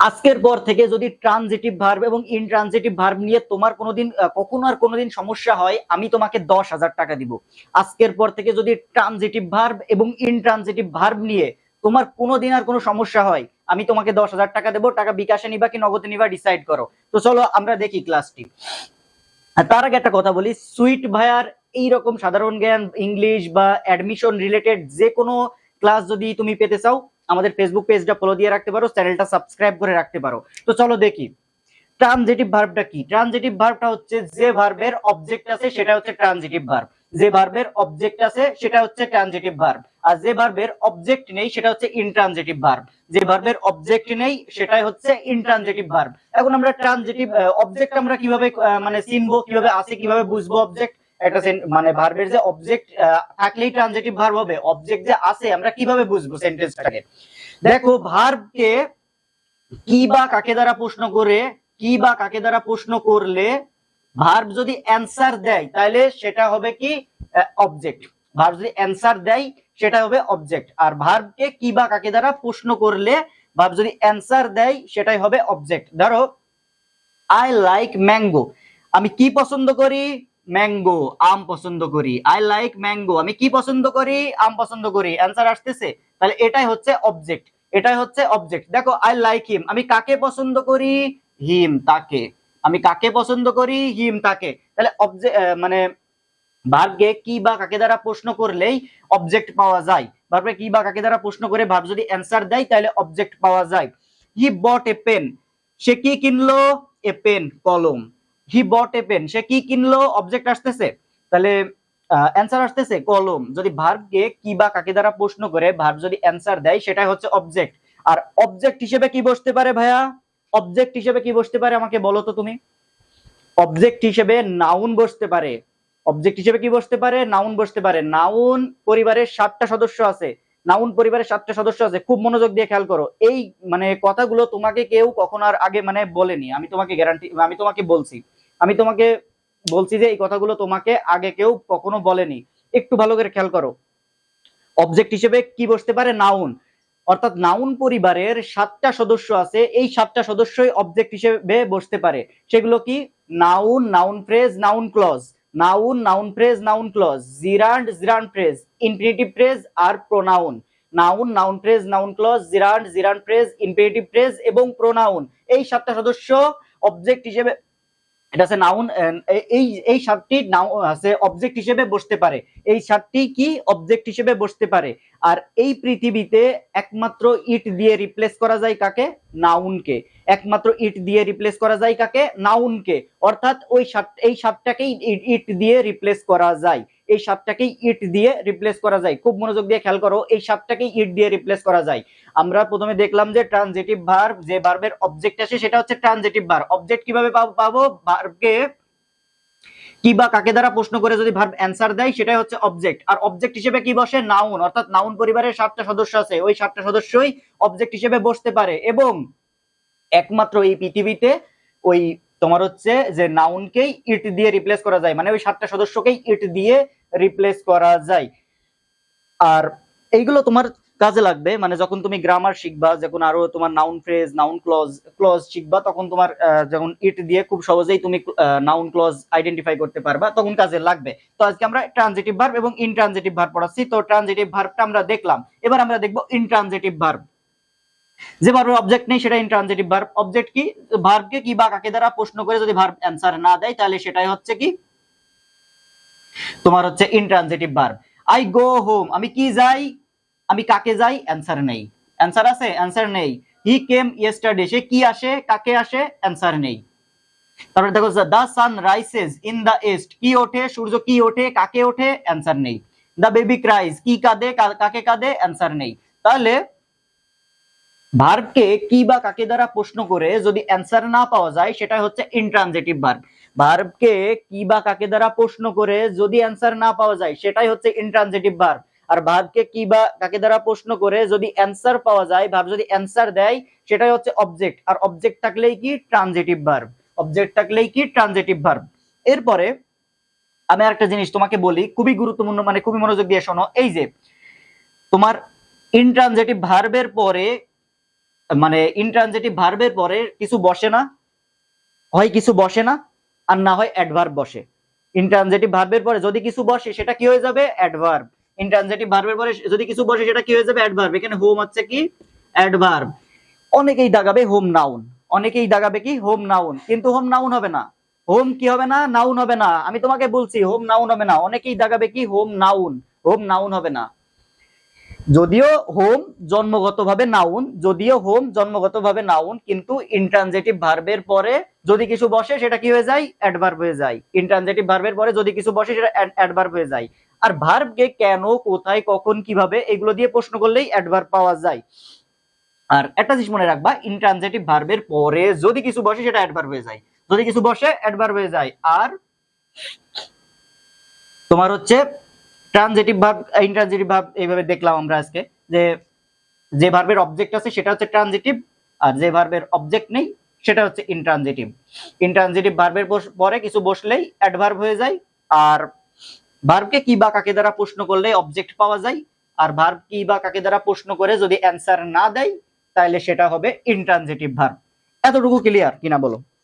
আজকের পর থেকে যদি ট্রানজিটিভ ভার্ব এবং ইনট্রানজিটিভ ভার্ব নিয়ে তোমার কোনোদিন কখনো আর কোনোদিন সমস্যা হয়, আমি তোমাকে দশ হাজার টাকা দিব। আজকের পর থেকে যদি ট্রানজিটিভ ভার্ব এবং ইনট্রানজিটিভ ভার্ব নিয়ে তোমার কোনোদিন আর কোনো সমস্যা হয়, আমি তোমাকে দশ হাজার টাকা দেবো, টাকা বিকাশে নিবা কি নগদে নিবা ডিসাইড করো। তো চলো আমরা দেখি ক্লাসটি তার আগে একটা কথা বলি, সুইট ভাইয়ার এইরকম সাধারণ জ্ঞান ইংলিশ বা অ্যাডমিশন রিলেটেড যে কোনো ক্লাস যদি তুমি পেতে চাও আমাদের ফেসবুক পেজটা ফলো দিয়ে রাখতে পারো চ্যানেলটা সাবস্ক্রাইব করে রাখতে পারো। তো চলো দেখি ট্রানজিটিভ ভার্বটা কি? ট্রানজিটিভ ভার্বটা হচ্ছে যে ভার্বের অবজেক্ট আছে, সেটা হচ্ছে ট্রানজিটিভ ভার্ব যে ভার্বের অবজেক্ট আছে, সেটা হচ্ছে ট্রানজিটিভ ভার্ব আর যে ভার্বের অবজেক্ট নেই, সেটা হচ্ছে ইনট্রানজিটিভ ভার্ব যে ভার্বের অবজেক্ট নেই, সেটাই হচ্ছে ইনট্রানজিটিভ ভার্ব এখন আমরা ট্রানজিটিভ অবজেক্ট আমরা কীভাবে মানে চিনবো, কীভাবে আছে কীভাবে বুঝব অবজেক্ট একটা মানে ভার্বের যে অবজেক্ট থাকলেই ট্রানজিটিভ ভার্ব হবে। অবজেক্ট যে আছে, আমরা কীভাবে বুঝব সেন্টেন্সটাকে দেখো ভার্বকে কি বা কাকে দ্বারা প্রশ্ন করে, কি বা কাকে দ্বারা প্রশ্ন করলে ভার্ব যদি অ্যান্সার দেয়, তাহলে সেটা হবে কি? অবজেক্ট ভার্ব যদি অ্যান্সার দেয়, সেটা হবে অবজেক্ট আর ভার্বকে কি বা কাকে দ্বারা প্রশ্ন করলে ভার্ব যদি অ্যান্সার দেয়, সেটাই হবে অবজেক্ট ধরো আই লাইক ম্যাঙ্গো আমি কি পছন্দ করি? ম্যাঙ্গো আম পছন্দ করি। আই লাইক ম্যাঙ্গো আমি কি পছন্দ করি? আম পছন্দ করি। অ্যান্সার আসতেছে? তাহলে এটাই হচ্ছে অবজেক্ট এটাই হচ্ছে অবজেক্ট দেখো আই লাইক হিম আমি কাকে পছন্দ করি? হিম তাকে। আমি কাকে পছন্দ করি? হিম তাকে। তাহলে অবজেক্ট মানে ভার্বকে কি বা কাকে দ্বারা প্রশ্ন করলেই অবজেক্ট পাওয়া যায়? ভার্বে কি বা কাকে দ্বারা প্রশ্ন করে ভার্ব যদি অ্যান্সার দেয়, তাহলে অবজেক্ট পাওয়া যায়। হি বট এ পেন সে কি কিনলো? এ পেন কলম। হি বট এ পেন সে কি কিনলো? অবজেক্ট আসতেছে। তাহলে অ্যান্সার আসতেছে, কলম। যদি ভার্বকে কি বা কাকে দ্বারা প্রশ্ন করে, ভার্ব যদি অ্যান্সার দেয়, সেটাই হচ্ছে অবজেক্ট আর অবজেক্ট হিসেবে কি বসতে পারে ভাইয়া? অবজেক্ট হিসেবে কি বসতে পারে আমাকে বলো তো তুমি? অবজেক্ট হিসেবে নাউন বসতে পারে। অবজেক্ট হিসেবে কি বসতে পারে? নাউন বসতে পারে। নাউন পরিবারের সাতটা সদস্য আছে। নাউন পরিবারের সাতটা সদস্য আছে। খুব মনোযোগ দিয়ে খেয়াল করো। এই মানে কথাগুলো তোমাকে কেউ কখনো আর আগে মানে বলেনি। আমি তোমাকে গ্যারান্টি আমি তোমাকে বলছি। আমি তোমাকে বলছি যে এই কথাগুলো তোমাকে আগে কেউ কখনো বলেনি। একটু ভালো করে খেয়াল করো। অবজেক্ট হিসেবে কি বসতে পারে? নাউন অর্থাৎ নাউন পরিবারের সাতটা সদস্য আছে, এই সাতটা সদস্যই অবজেক্ট হিসেবে বসতে পারে। সেগুলো কি? Noun noun phrase noun clause noun noun phrase noun clause gerund gerund phrase infinitive phrase আর pronoun noun noun phrase noun clause gerund gerund phrase infinitive phrase এবং প্রোনাউন এই সাতটা সদস্য অবজেক্ট হিসেবে এটা আছে নাউন এই এই সাতটি নাউন আছে অবজেক্ট হিসেবে বসতে পারে। এই সাতটি কি অবজেক্ট হিসেবে বসতে পারে? আর এই পৃথিবীতে একমাত্র ইট দিয়ে রিপ্লেস করা যায় কাকে? নাউনকে একমাত্র ইট দিয়ে রিপ্লেস করা যায় কাকে? নাউনকে অর্থাৎ ওই সাত এই সাতটাকেই ইট- ইট দিয়ে রিপ্লেস করা যায়। এই সাতটাকেই ইট দিয়ে রিপ্লেস করা যায়। খুব মনোযোগ দিয়ে খেয়াল করো, এই সাতটাকেই ইট দিয়ে রিপ্লেস করা যায়। আমরা প্রথমে দেখলাম যে ট্রানজিটিভ ভার্ব যে ভার্বের অবজেক্ট আসে সেটা হচ্ছে ট্রানজিটিভ ভার্ব অবজেক্ট কীভাবে পাবো- পাবো? ভার্বকে কি বা কাকে দ্বারা প্রশ্ন করে যদি ভার্ব অ্যান্সার দেয়, সেটাই হচ্ছে অবজেক্ট আর অবজেক্ট হিসেবে কি বসে? নাউন অর্থাৎ নাউন পরিবারের সাতটা সদস্য আছে। ওই সাতটা সদস্যই অবজেক্ট হিসেবে বসতে পারে। এবং একমাত্র এই পৃথিবীতে ওই তোমার হচ্ছে যে নাউনকেই ইট দিয়ে রিপ্লেস করা যায় মানে ওই সাতটা সদস্যকেই ইট দিয়ে রিপ্লেস করা যায়। আর এইগুলো তোমার কাজে লাগবে মানে যখন তুমি গ্রামার শিখবা, যখন আরও তোমার noun phrase noun clause clause শিখবা, তখন তোমার যখন ইট দিয়ে খুব সহজেই তুমি নাউন ক্লজ আইডেন্টিফাই করতে পারবা, তখন কাজে লাগবে। তো আজকে আমরা ট্রানজিটিভ ভার্ব এবং ইনট্রানজিটিভ ভার্ব পড়াচ্ছি। তো ট্রানজিটিভ ভার্বটা আমরা দেখলাম। এবার আমরা দেখব ইনট্রানজিটিভ ভার্ব যে ভার্বের অবজেক্ট নেই, সেটা ইনট্রানজিটিভ ভার্ব অবজেক্ট কি? ভার্বকে কি বা কাকে দ্বারা প্রশ্ন করে যদি ভার্ব অ্যান্সার না দেয়, তাহলে সেটাই হচ্ছে কি? তোমার হচ্ছে intransitive verb I go home আমি কি যাই? আমি কাকে যাই? অ্যান্সার নেই। অ্যান্সার আছে? অ্যান্সার নেই। হি কেম ইয়েস্টারডে সে কি আসে? কাকে আসে? অ্যান্সার নেই। তারপরে দেখো the sun rises in the east কি ওঠে? সূর্য কি ওঠে? কাকে ওঠে? অ্যান্সার নেই। দা বেবি ক্রাইস কি কাঁদে? কাকে কাঁদে? অ্যান্সার নেই। তাহলে ভার্বকে কি বা কাকে দ্বারা প্রশ্ন করে যদি অ্যান্সার না পাওয়া যায় সেটা হচ্ছে ইনট্রানজিটিভ ভার্ব ভার্বকে কি বা কাকে দ্বারা প্রশ্ন করে যদি অ্যান্সার না পাওয়া যায়, সেটাই হচ্ছে ইনট্রানজিটিভ ভার্ব আর ভার্বকে কি বা কাকে দ্বারা প্রশ্ন করে যদি অ্যান্সার পাওয়া যায়, ভার্ব যদি অ্যান্সার দেয়, সেটাই হচ্ছে অবজেক্ট আর অবজেক্ট থাকলেই কি? ট্রানজেটিভ ভার্ব অবজেক্ট থাকলেই কি? ট্রানজেটিভ ভার্ব এরপরে আমি একটা জিনিস তোমাকে বলি, খুবই গুরুত্বপূর্ণ মানে খুবই মনোযোগ দিয়ে শোনো। এই যে, তোমার ইনট্রানজিটিভ ভার্বের পরে মানে ইনট্রানজিটিভ ভার্বের পরে কিছু বসে না, হয় কিছু বসে না, আর না হয় অ্যাডভার্ব বসে। ইনট্রানজিটিভ ভার্বের পরে যদি কিছু বসে, সেটা কি হয়ে যাবে? অ্যাডভার্ব ইনট্রানজিটিভ ভার্বের পরে যদি কিছু বসে, সেটা কি হয়ে যাবে? অ্যাডভার্ব এখানে হোম হচ্ছে কি? অ্যাডভার্ব অনেকেই দাগাবে হোম নাউন অনেকেই দাগাবে কি? হোম নাউন কিন্তু হোম নাউন হবে না। হোম কি হবে না? নাউন হবে না। আমি তোমাকে বলছি হোম নাউন হবে না। অনেকেই দাগাবে কি? হোম নাউন হোম নাউন হবে না। যদিও হোম জন্মগতভাবে নাউন যদিও হোম জন্মগতভাবে নাউন কিন্তু ইনট্রানজেটিভ ভার্বের পরে যদি কিছু বসে, সেটা কি হয়ে যায়? অ্যাডভার্ব হয়ে যায়। ইনট্রানজেটিভ ভার্বের পরে যদি কিছু বসে, সেটা অ্যাডভার্ব হয়ে যায়। আর ভার্বকে কেন, কোথায়, কখন, কীভাবে, এগুলো দিয়ে প্রশ্ন করলেই অ্যাডভার্ব পাওয়া যায়। আর একটা জিনিস মনে রাখবা ইনট্রানজেটিভ ভার্বের পরে যদি কিছু বসে, সেটা অ্যাডভার্ব হয়ে যায়। যদি কিছু বসে অ্যাডভার্ব হয়ে যায়। আর তোমার হচ্ছে ট্রানজিটিভ ভার্ব ইন্ট্রানজিটিভ ভার্ব এইভাবে দেখলাম আমরা আজকে, যে যে ভার্বের অবজেক্ট আছে সেটা হচ্ছে ট্রানজিটিভ আর যে ভার্বের অবজেক্ট নেই সেটা হচ্ছে ইনট্রানজিটিভ ইনট্রানজিটিভ ভার্বের পরে কিছু বসলেই অ্যাডভার্ব হয়ে যায়, আর ভার্বকে কি বা কাকে দ্বারা প্রশ্ন করলে অবজেক্ট পাওয়া যায়, আর ভার্ব কি বা কাকে দ্বারা প্রশ্ন করে যদি অ্যান্সার না দেয় তাহলে সেটা হবে ইনট্রানজিটিভ ভার্ব এতটুকু ক্লিয়ার কিনা বলো?